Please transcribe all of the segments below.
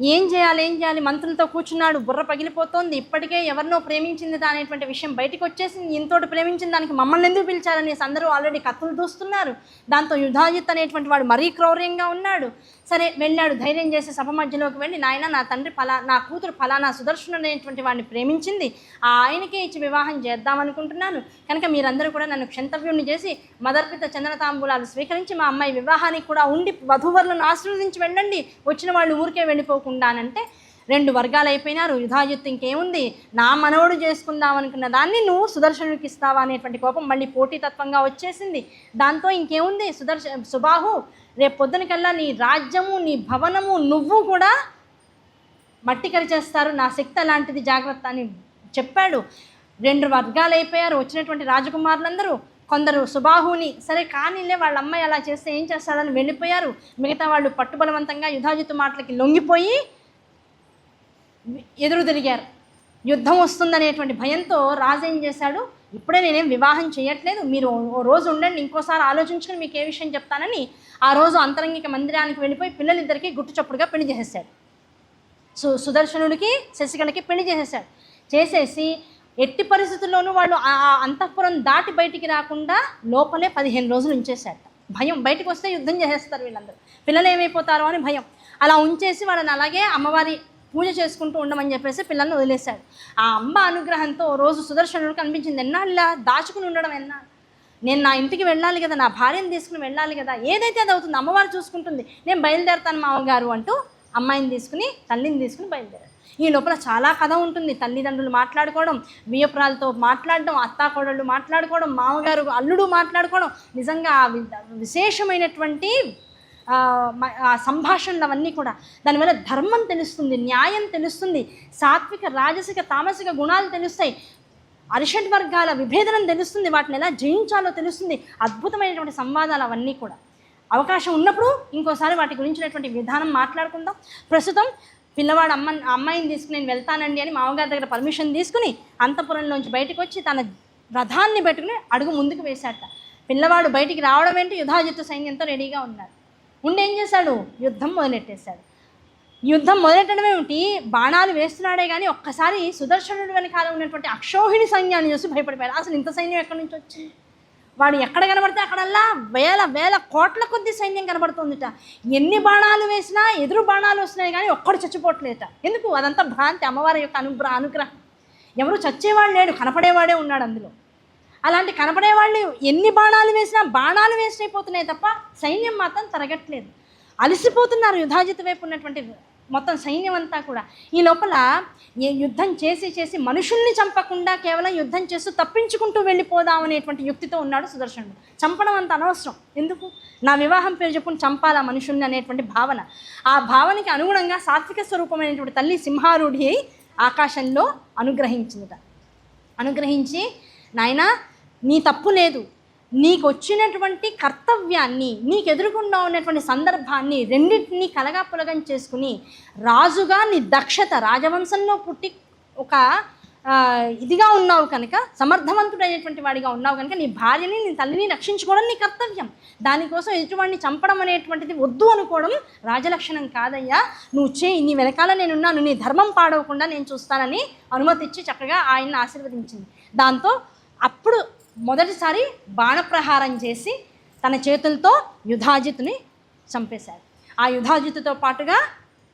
ఏం చేయాలి ఏం చేయాలి? మంత్రులతో కూర్చున్నాడు బుర్ర పగిలిపోతోంది. ఇప్పటికే ఎవరినో ప్రేమించింది అనేటువంటి విషయం బయటకు వచ్చేసింది. ఇంతోటి ప్రేమించిన దానికి మమ్మల్ని ఎందుకు పిలిచారనేసి అందరూ ఆల్రెడీ కత్తులు దూస్తున్నారు. దాంతో యుధాజిత్ అనేటువంటి వాడు మరీ క్రౌర్యంగా ఉన్నాడు. సరే వెళ్ళాడు. ధైర్యం చేసి సభ మధ్యలోకి వెళ్ళి నాయన నా తండ్రి ఫలా నా కూతురు ఫలానా సుదర్శనుడు అనేటువంటి వాడిని ప్రేమించింది. ఆ ఆయనకే ఇచ్చి వివాహం చేద్దామనుకుంటున్నాను. కనుక మీరందరూ కూడా నన్ను క్షంతవ్యుణ్ణి చేసి మదర్పిత చందన తాంబూలాలు స్వీకరించి మా అమ్మాయి వివాహానికి కూడా ఉండి వధూవరులను ఆశీర్వదించి వెళ్ళండి. వచ్చిన వాళ్ళు ఊరికే వెళ్ళిపోకుండానంటే రెండు వర్గాలు అయిపోయినారు. యుధాయుత్తు ఇంకేముంది? నా మనవడు చేసుకుందాం అనుకున్న దాన్ని నువ్వు సుదర్శనుడికి ఇస్తావా? అనేటువంటి కోపం మళ్ళీ పోటీతత్వంగా వచ్చేసింది. దాంతో ఇంకేముంది? సుదర్శ సుబాహు రేపు పొద్దునకల్లా నీ రాజ్యము నీ భవనము నువ్వు కూడా మట్టి కరిచేస్తారు. నా శక్తి అలాంటిది జాగ్రత్త అని చెప్పాడు. రెండు వర్గాలు అయిపోయారు వచ్చినటువంటి రాజకుమారులందరూ కొందరు సుబాహుని సరే కానీలే వాళ్ళ అమ్మాయి అలా చేస్తే ఏం చేస్తాడని వెళ్ళిపోయారు. మిగతా వాళ్ళు పట్టుబలవంతంగా యుధాజితు మాటలకి లొంగిపోయి ఎదురు తిరిగారు. యుద్ధం వస్తుందనేటువంటి భయంతో రాజు ఏం చేశాడు? ఇప్పుడే నేనేం వివాహం చేయట్లేదు. మీరు ఓ రోజు ఉండండి ఇంకోసారి ఆలోచించుకుని మీకు ఏ విషయం చెప్తానని ఆ రోజు అంతరంగిక మందిరానికి వెళ్ళిపోయి పిల్లలిద్దరికీ గుట్టు చప్పుడుగా పెళ్ళి చేసేసాడు సు సుదర్శనుడికి శశికళకి పెళ్ళి చేసేసాడు చేసేసి ఎట్టి పరిస్థితుల్లోనూ వాళ్ళు ఆ అంతఃపురం దాటి బయటికి రాకుండా లోపలే పదిహేను రోజులు ఉంచేశాట భయం బయటకు వస్తే యుద్ధం చేసేస్తారు వీళ్ళందరూ. పిల్లలు ఏమైపోతారో అని భయం. అలా ఉంచేసి వాళ్ళని అలాగే అమ్మవారి పూజ చేసుకుంటూ ఉండమని చెప్పేసి పిల్లల్ని వదిలేశాడు. ఆ అమ్మ అనుగ్రహంతో రోజు సుదర్శనుడు కనిపించింది ఎన్నాళ్ళ? దాచుకుని ఉండడం ఎన్నా? నేను నా ఇంటికి వెళ్ళాలి కదా నా భార్యను తీసుకుని వెళ్ళాలి కదా ఏదైతే అది అవుతుంది అమ్మవారు చూసుకుంటుంది. నేను బయలుదేరుతాను మామగారు అంటూ అమ్మాయిని తీసుకుని తల్లిని తీసుకుని బయలుదేరాడు. ఈ లోపల చాలా కథ ఉంటుంది. తల్లిదండ్రులు మాట్లాడుకోవడం వియపురాలతో మాట్లాడడం అత్తాకోడళ్ళు మాట్లాడుకోవడం మామగారు అల్లుడు మాట్లాడుకోవడం నిజంగా విశేషమైనటువంటి సంభాషణలు అవన్నీ కూడా. దానివల్ల ధర్మం తెలుస్తుంది న్యాయం తెలుస్తుంది సాత్విక రాజసిక తామసిక గుణాలు తెలుస్తాయి. అరిషడ్ వర్గాల విభేదనం తెలుస్తుంది వాటిని ఎలా జయించాలో తెలుస్తుంది. అద్భుతమైనటువంటి సంవాదాలు అవన్నీ కూడా. అవకాశం ఉన్నప్పుడు ఇంకోసారి వాటి గురించినటువంటి విధానం మాట్లాడుకుందాం. ప్రస్తుతం పిల్లవాడు అమ్మ అమ్మాయిని తీసుకుని నేను వెళ్తానండి అని మామగారి దగ్గర పర్మిషన్ తీసుకుని అంతపురంలోంచి బయటకు వచ్చి తన రథాన్ని పెట్టుకుని అడుగు ముందుకు వేశాట. పిల్లవాడు బయటికి రావడం ఏంటి? యుధాజిత్తు సైన్యంతో రెడీగా ఉన్నాడు ఉండి ఏం చేశాడు? యుద్ధం మొదలెట్టేశాడు. యుద్ధం మొదలెట్టడం ఏమిటి? బాణాలు వేస్తున్నాడే కానీ ఒక్కసారి సుదర్శనుడు వెనకాల ఉన్నటువంటి అక్షోహిణి సైన్యాన్ని చూసి భయపడిపోయాడు. అసలు ఇంత సైన్యం ఎక్కడి నుంచి వచ్చింది? వాడు ఎక్కడ కనబడితే అక్కడల్లా వేల వేల కోట్ల కొద్ది సైన్యం కనబడుతుందిట. ఎన్ని బాణాలు వేసినా ఎదురు బాణాలు వస్తున్నాయి కానీ ఒక్కడు చచ్చిపోవట్లేట ఎందుకు? అదంతా భ్రాంతి అమ్మవారి యొక్క అనుగ్రహ అనుగ్రహం. ఎవరు చచ్చేవాడు లేడు కనపడేవాడే ఉన్నాడు అందులో. అలాంటి కనపడేవాళ్ళు ఎన్ని బాణాలు వేసినా బాణాలు వేస్ట్ అయిపోతున్నాయి తప్ప సైన్యం మాత్రం తరగట్లేదు. అలసిపోతున్నారు యుధాజిత వైపు ఉన్నటువంటి మొత్తం సైన్యం అంతా కూడా. ఈ లోపల ఏ యుద్ధం చేసి చేసి మనుషుల్ని చంపకుండా కేవలం యుద్ధం చేస్తూ తప్పించుకుంటూ వెళ్ళిపోదాం అనేటువంటి యుక్తితో ఉన్నాడు సుదర్శనుడు. చంపడం అంత అనవసరం. ఎందుకు? నా వివాహం పేరు చెప్పుకుని చంపాలా మనుషుల్ని అనేటువంటి భావన. ఆ భావనకి అనుగుణంగా సాత్విక స్వరూపమైనటువంటి తల్లి సింహారూఢి అయి ఆకాశంలో అనుగ్రహించిందట. అనుగ్రహించి నాయనా నీ తప్పు లేదు. నీకు వచ్చినటువంటి కర్తవ్యాన్ని నీకు ఎదురుకుండా ఉన్నటువంటి సందర్భాన్ని రెండింటినీ కలగాపులగం చేసుకుని రాజుగా నీ దక్షత రాజవంశంలో పుట్టి ఒక ఇదిగా ఉన్నావు కనుక సమర్థవంతుడైనటువంటి వాడిగా ఉన్నావు కనుక నీ భార్యని నీ తల్లిని రక్షించుకోవడం నీ కర్తవ్యం. దానికోసం ఎదుటివాడిని చంపడం అనేటువంటిది వద్దు అనుకోవడం రాజలక్షణం కాదయ్యా. నువ్వు చేయి నీ వెనకాల నేనున్నాను నీ ధర్మం పాడవకుండా నేను చూస్తానని అనుమతిచ్చి చక్కగా ఆయన్ని ఆశీర్వదించింది. దాంతో అప్పుడు మొదటిసారి బాణప్రహారం చేసి తన చేతులతో యుధాజిత్ని చంపేశాడు ఆ యుధాజిత్తుతో పాటుగా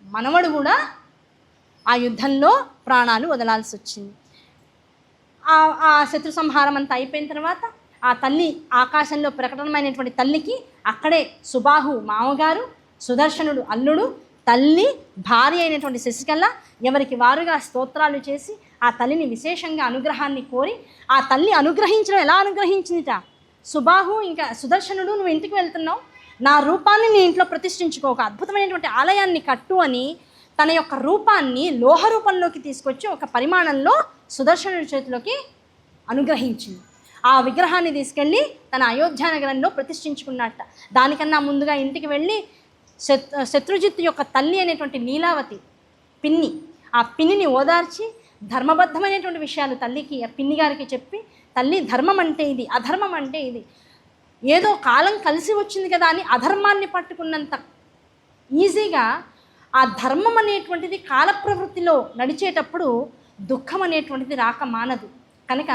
మనవడు కూడా ఆ యుద్ధంలో ప్రాణాలు వదలాల్సి వచ్చింది. ఆ ఆ శత్రు సంహారం అంతా అయిపోయిన తర్వాత ఆ తల్లి ఆకాశంలో ప్రకటనమైనటువంటి తల్లికి అక్కడే సుబాహు మామగారు సుదర్శనుడు అల్లుడు తల్లి భార్య అయినటువంటి శశికళ ఎవరికి వారుగా స్తోత్రాలు చేసి ఆ తల్లిని విశేషంగా అనుగ్రహాన్ని కోరి ఆ తల్లి అనుగ్రహించడం ఎలా అనుగ్రహించిందిట? సుబాహు ఇంకా సుదర్శనుడు నువ్వు ఇంటికి వెళ్తున్నావు? నా రూపాన్ని నీ ఇంట్లో ప్రతిష్ఠించుకో. ఒక అద్భుతమైనటువంటి ఆలయాన్ని కట్టు అని తన యొక్క రూపాన్ని లోహ రూపంలోకి తీసుకొచ్చి ఒక పరిమాణంలో సుదర్శనుడి చేతిలోకి అనుగ్రహించింది. ఆ విగ్రహాన్ని తీసుకెళ్ళి తన అయోధ్య నగరంలో ప్రతిష్ఠించుకున్నట్ట దానికన్నా ముందుగా ఇంటికి వెళ్ళి శత్ శత్రుజిత్ యొక్క తల్లి అనేటువంటి నీలావతి పిన్ని ఆ పిన్నిని ఓదార్చి ధర్మబద్ధమైనటువంటి విషయాలు తల్లికి ఆ పిన్ని గారికి చెప్పి తల్లి ధర్మం అంటే ఇది అధర్మం అంటే ఇది. ఏదో కాలం కలిసి వచ్చింది కదా అని అధర్మాన్ని పట్టుకున్నంత ఈజీగా ఆ ధర్మం అనేటువంటిది కాల ప్రవృత్తిలో నడిచేటప్పుడు దుఃఖం అనేటువంటిది రాక మానదు. కనుక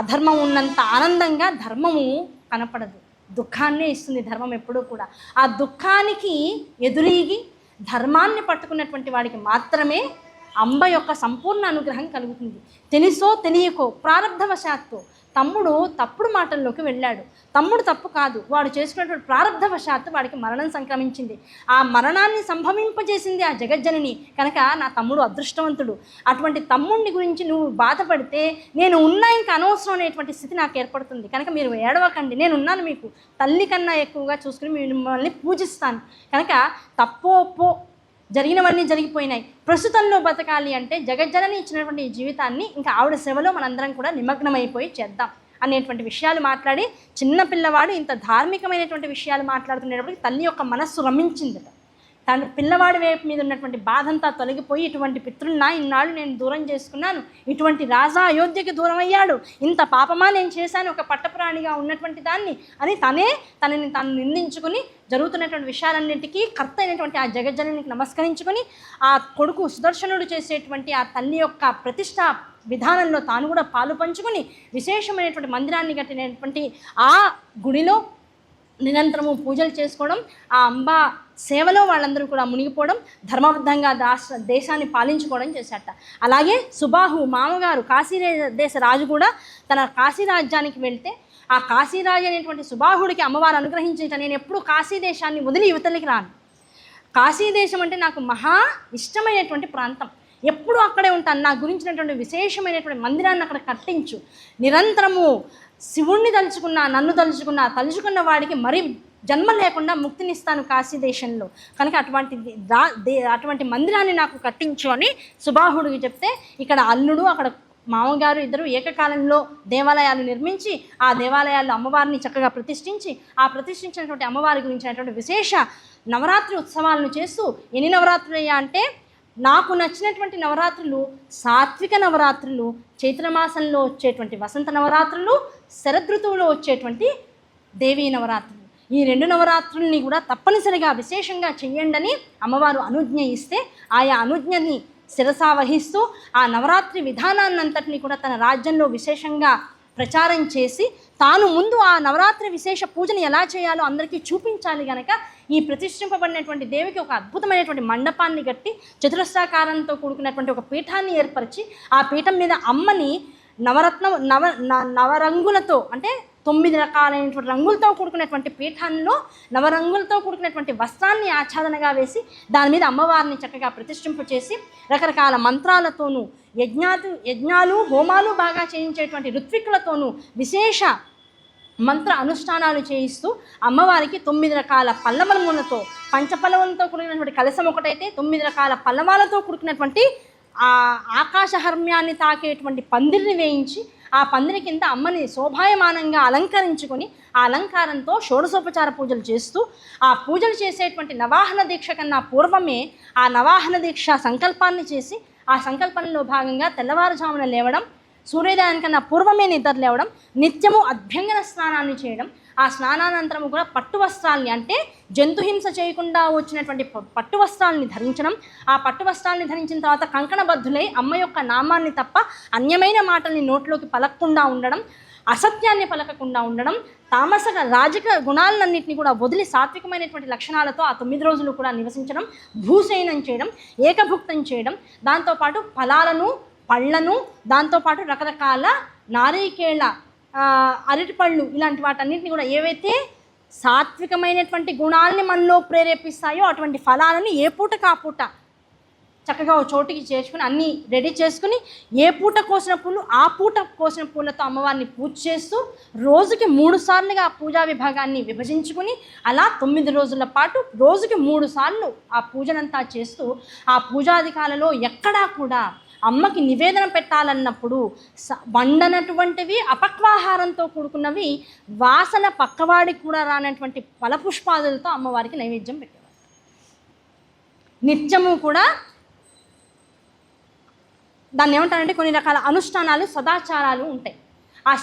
అధర్మం ఉన్నంత ఆనందంగా ధర్మము కనపడదు. దుఃఖాన్నే ఇస్తుంది ధర్మం ఎప్పుడూ కూడా. ఆ దుఃఖానికి ఎదురీగి ధర్మాన్ని పట్టుకున్నటువంటి వాడికి మాత్రమే అంబ యొక్క సంపూర్ణ అనుగ్రహం కలుగుతుంది. తెలుసో తెలియకో ప్రారంధవశాత్తు తమ్ముడు తప్పుడు మాటల్లోకి వెళ్ళాడు. తమ్ముడు తప్పు కాదు. వాడు చేసుకున్నటువంటి ప్రారంధవశాత్తు వాడికి మరణం సంక్రమించింది. ఆ మరణాన్ని సంభవింపజేసింది ఆ జగజ్జనని. కనుక నా తమ్ముడు అదృష్టవంతుడు. అటువంటి తమ్ముడిని గురించి నువ్వు బాధపడితే నేను ఉన్నా ఇంకా అనవసరం అనేటువంటి స్థితి నాకు ఏర్పడుతుంది. కనుక మీరు ఏడవకండి. నేను ఉన్నాను మీకు. తల్లి కన్నా ఎక్కువగా చూసుకుని మిమ్మల్ని పూజిస్తాను. కనుక తప్పో పో జరిగినవన్నీ జరిగిపోయినాయి. ప్రస్తుతంలో బతకాలి అంటే జగజ్జనని ఇచ్చినటువంటి జీవితాన్ని ఇంకా ఆవిడ సేవలో మనందరం కూడా నిమగ్నమైపోయి చేద్దాం అనేటువంటి విషయాలు మాట్లాడి చిన్న పిల్లవాడు ఇంత ధార్మికమైనటువంటి విషయాలు మాట్లాడుతున్నప్పటికీ తల్లి యొక్క మనస్సు రమించిందట. తన పిల్లవాడి వైపు మీద ఉన్నటువంటి బాధంతా తొలగిపోయి ఇటువంటి పితృల్నా ఇన్నాళ్ళు నేను దూరం చేసుకున్నాను. ఇటువంటి రాజా అయోధ్యకి దూరం అయ్యాడు ఇంత పాపమా నేను చేశాను? ఒక పట్టపురాణిగా ఉన్నటువంటి దాన్ని అని తనే తనని తను నిందించుకుని జరుగుతున్నటువంటి విషయాలన్నింటికీ కర్త అయినటువంటి ఆ జగజ్జనానికి నమస్కరించుకొని ఆ కొడుకు సుదర్శనుడు చేసేటువంటి ఆ తల్లి యొక్క ప్రతిష్ట విధానంలో తాను కూడా పాలు పంచుకుని విశేషమైనటువంటి మందిరాన్ని కట్టినటువంటి ఆ గుడిలో నిరంతరము పూజలు చేసుకోవడం ఆ అంబ సేవలో వాళ్ళందరూ కూడా మునిగిపోవడం ధర్మబద్ధంగా దాశ దేశాన్ని పాలించుకోవడం చేశాట అలాగే సుబాహు మామగారు కాశీ దేశ రాజు కూడా తన కాశీ రాజ్యానికి వెళ్తే ఆ కాశీరాజు అనేటువంటి సుబాహుడికి అమ్మవారు అనుగ్రహించిన నేను ఎప్పుడు కాశీ దేశాన్ని వదిలి యువతలకి రాను. కాశీ దేశం అంటే నాకు మహా ఇష్టమైనటువంటి ప్రాంతం. ఎప్పుడూ అక్కడే ఉంటాను. నా గురించినటువంటి విశేషమైనటువంటి మందిరాన్ని అక్కడ కట్టించు. నిరంతరము శివుణ్ణి తలుచుకున్నా నన్ను తలుచుకున్నా తలుచుకున్న వాడికి మరి జన్మ లేకుండా ముక్తినిస్తాను కాశీ దేశంలో. కనుక అటువంటి దా దే అటువంటి మందిరాన్ని నాకు కట్టించు అని సుబాహుడికి చెప్తే ఇక్కడ అల్లుడు అక్కడ మామగారు ఇద్దరు ఏకకాలంలో దేవాలయాలు నిర్మించి ఆ దేవాలయాల్లో అమ్మవారిని చక్కగా ప్రతిష్ఠించి ఆ ప్రతిష్ఠించినటువంటి అమ్మవారి గురించినటువంటి విశేష నవరాత్రి ఉత్సవాలను చేస్తూ ఎన్ని నవరాత్రులు అయ్యా అంటే నాకు నచ్చినటువంటి నవరాత్రులు సాత్విక నవరాత్రులు చైత్రమాసంలో వచ్చేటువంటి వసంత నవరాత్రులు శరదృతువులో వచ్చేటువంటి దేవీ నవరాత్రులు. ఈ రెండు నవరాత్రుల్ని కూడా తప్పనిసరిగా విశేషంగా చెయ్యండి అని అమ్మవారు అనుజ్ఞ ఇస్తే ఆయా అనుజ్ఞని శిరసా వహిస్తూ ఆ నవరాత్రి విధానాన్నంతటిని కూడా తన రాజ్యంలో విశేషంగా ప్రచారం చేసి తాను ముందు ఆ నవరాత్రి విశేష పూజను ఎలా చేయాలో అందరికీ చూపించాలి గనక ఈ ప్రతిష్ఠింపబడినటువంటి దేవికి ఒక అద్భుతమైనటువంటి మండపాన్ని కట్టి చతురస్రాకారంతో కూడుకున్నటువంటి ఒక పీఠాన్ని ఏర్పరిచి ఆ పీఠం మీద అమ్మని నవరత్న నవ న- నవరంగులతో అంటే తొమ్మిది రకాలైనటువంటి రంగులతో కూడుకున్నటువంటి పీఠాల్లో నవరంగులతో కూడుకున్నటువంటి వస్త్రాన్ని ఆచ్ఛాదనగా వేసి దాని మీద అమ్మవారిని చక్కగా ప్రతిష్ఠింపు చేసి రకరకాల మంత్రాలతోనూ యజ్ఞాలు యజ్ఞాలు హోమాలు బాగా చేయించేటువంటి ఋత్విక్కులతోనూ విశేష మంత్ర అనుష్ఠానాలు చేయిస్తూ అమ్మవారికి తొమ్మిది రకాల పల్లవములతో పంచపల్లవులతో కూడినటువంటి కలశం ఒకటైతే తొమ్మిది రకాల పల్లవాలతో కూడుకున్నటువంటి ఆ ఆకాశహర్మ్యాన్ని తాకేటువంటి పందిరిని వేయించి ఆ పందిరి కింద అమ్మని శోభాయమానంగా అలంకరించుకొని ఆ అలంకారంతో షోడశోపచార పూజలు చేస్తూ ఆ పూజలు చేసేటువంటి నవాహన దీక్ష కన్నా పూర్వమే ఆ నవాహన దీక్ష సంకల్పాన్ని చేసి ఆ సంకల్పంలో భాగంగా తెల్లవారుజామున లేవడం సూర్యోదయానికన్నా పూర్వమే నిద్ర లేవడం నిత్యము అభ్యంగన స్నానాన్ని చేయడం ఆ స్నానానంతరము కూడా పట్టు వస్త్రాల్ని అంటే జంతుహింస చేయకుండా వచ్చినటువంటి పట్టు వస్త్రాల్ని ధరించడం. ఆ పట్టు వస్త్రాల్ని ధరించిన తర్వాత కంకణబద్ధులై అమ్మ యొక్క నామాన్ని తప్ప అన్యమైన మాటల్ని నోట్లోకి పలకకుండా ఉండడం అసత్యాన్ని పలకకుండా ఉండడం తామస రాజక గుణాలన్నింటినీ కూడా వదిలి సాత్వికమైనటువంటి లక్షణాలతో ఆ తొమ్మిది రోజులు కూడా నివసించడం భూసేనం చేయడం ఏకభుక్తం చేయడం. దాంతోపాటు ఫలాలను పళ్ళను దాంతోపాటు రకరకాల నారీకేళ అరటిపళ్ళు ఇలాంటి వాటన్నిటిని కూడా ఏవైతే సాత్వికమైనటువంటి గుణాలని మనలో ప్రేరేపిస్తాయో అటువంటి ఫలాలని ఏ పూటకు ఆ పూట చక్కగా ఒక చోటుకి చేసుకుని అన్నీ రెడీ చేసుకుని ఏ పూట కోసిన పూలు ఆ పూట కోసిన పూలతో అమ్మవారిని పూజ చేస్తూ రోజుకి మూడు సార్లుగా ఆ పూజా విభాగాన్ని విభజించుకుని అలా తొమ్మిది రోజుల పాటు రోజుకి మూడు సార్లు ఆ పూజనంతా చేస్తూ ఆ పూజాధికాలలో ఎక్కడా కూడా అమ్మకి నివేదన పెట్టాలన్నప్పుడు వండనటువంటివి అపక్వాహారంతో కూడుకున్నవి వాసన పక్కవాడికి కూడా రానటువంటి ఫలపుష్పాదులతో అమ్మవారికి నైవేద్యం పెట్టేవారు. నిత్యము కూడా దాన్ని ఏమంటారంటే కొన్ని రకాల అనుష్ఠానాలు సదాచారాలు ఉంటాయి. ఆ సదా